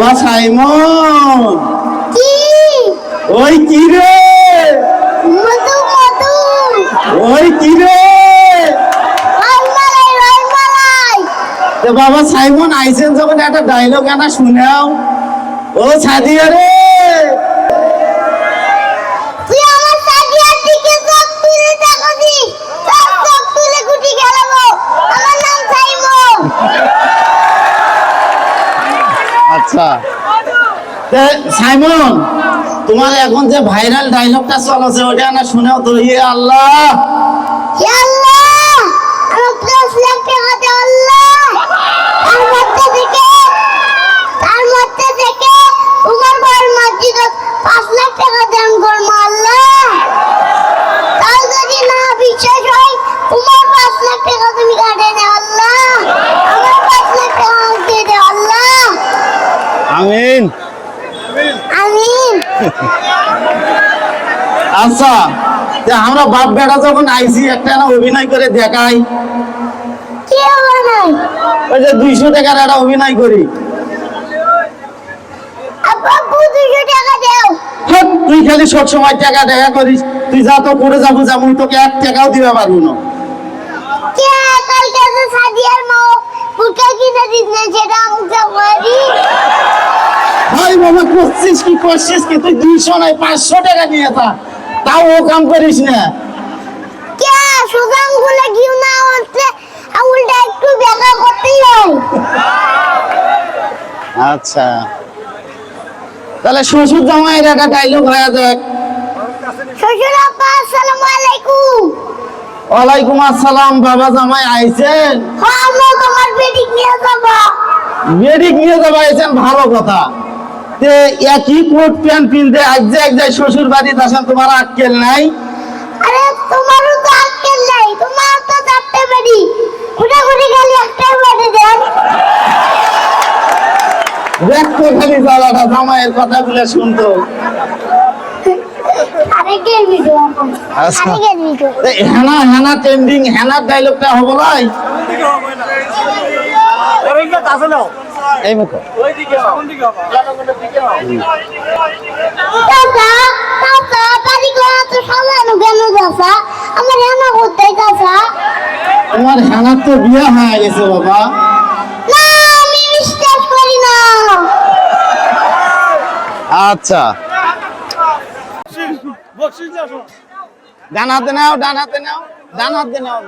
বাবা সাইমন। কি? ওই কি রে? মধু মধু। ওই কি রে? বাবা সাইমন আইসেন যখন একটা ডায়লগ আনা শুনাও। ও সাদিয়া রে। আচ্ছা। সাইমন, তোমার এখন যে ভাইরাল ডায়লগটা চলছে, ওটা না শুনেও তো ইয়ে আল্লাহ। পাঁচ লাখ টাকা দান করব আল্লাহ। তাও যদি না বিশ্বাস হয়, তোমার পাঁচ লাখ টাকা তুমি কাটে দে আল্লাহ আমার পাঁচ লাখ টাকা আমাকে দিয়ে দে আল্লাহ আমিন। আমিন। আচ্ছা তে আমরা বাপ বেটা যখন আইসি একটা না অভিনয় করে দেখাই। ওই যে দুইশো টাকার একটা অভিনয় করি। হ্যাঁ, তুই খালি সব সময় টাকা দেখা করিস। তুই যা তো করে যাব যাব তোকে এক টাকাও দিবে পারব না। কে কালকে সাদিয়ার মা? ফুটকা কিনে দিস না সেটা আমাকে বলি। ভাই বাবা করছিস কি করছিস কি? তুই দুইশো নয় পাঁচশো টাকা নিয়ে তা তাও ও কাম করিস না। কে? গুলো না হচ্ছে একটু বেকা করতেই হয়। আচ্ছা। তাহলে শ্বশুর জামাইয়ের একটা ডায়লগ হয়ে যাক শ্বশুর আপা আসসালামু আলাইকুম। ওয়ালাইকুম আসসালাম বাবা জামাই আইছেন? হ্যাঁ আমরা তোমার নিয়ে যাব। বেডিক নিয়ে যাব আইছেন ভালো কথা। তে একই কোট প্যান্ট পিনতে আজ যে এক যায় শ্বশুর বাড়িতে আসেন তোমার আক্কেল নাই? আরে তোমারও তো আক্কেল নাই তোমার তো চারটে বেটি ঘুরে খালি একটাই বেটি দেন। দেখতো খালি জ্বালাটা জামাইয়ের কথাগুলো শুনতো। আচ্ছা। হেনা হেনা ট্রেন্ডিং হেনার ডায়লগটা হব লাই এই রান্না তোমার হেনার তো বিয়ে হয়ে গেছে বাবা। আচ্ছা। ডান হাতে নাও ডান হাতে নাও ডান হাতে নাও।